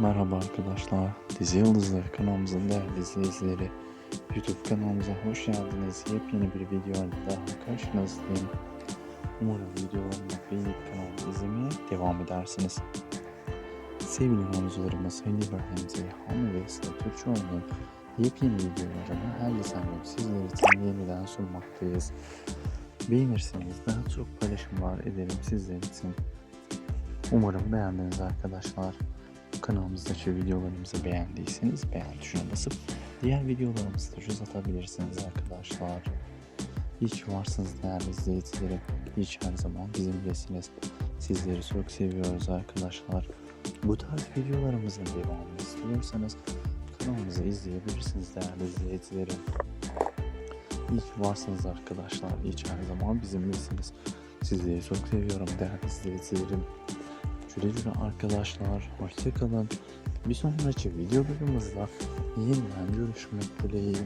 Merhaba arkadaşlar. Dizi Yıldızları kanalımızın değerli izleyicileri. YouTube kanalımıza hoş geldiniz. Yepyeni bir video daha karşınızdayım. Umarım videolarımı beğenip kanalımı izlemeye devam edersiniz. Sevgili oyuncularımız Halil İbrahim Zeyhan ve Sıla Türkçoğlu'nun yepyeni videolarını her geçen gün sizler için yeniden sunmaktayız. Beğenirseniz daha çok paylaşımlar ederim sizler için. Umarım beğendiniz arkadaşlar. Kanalımızdaki videolarımızı beğendiyseniz beğen tuşuna basıp diğer videolarımızı da göz atabilirsiniz arkadaşlar. İyi ki varsınız değerli izleyicilerim. Ki her zaman bizimlesiniz. Sizleri çok seviyoruz arkadaşlar. Bu tarz videolarımızın devamını istiyorsanız kanalımızı izleyebilirsiniz değerli izleyicilerim. İyi ki varsınız arkadaşlar. Ki her zaman bizimlesiniz. Sizleri çok seviyorum değerli izleyicilerim. Güle güle arkadaşlar. Hoşçakalın. Bir sonraki videolarımızda yeniden görüşmek dileğiyle.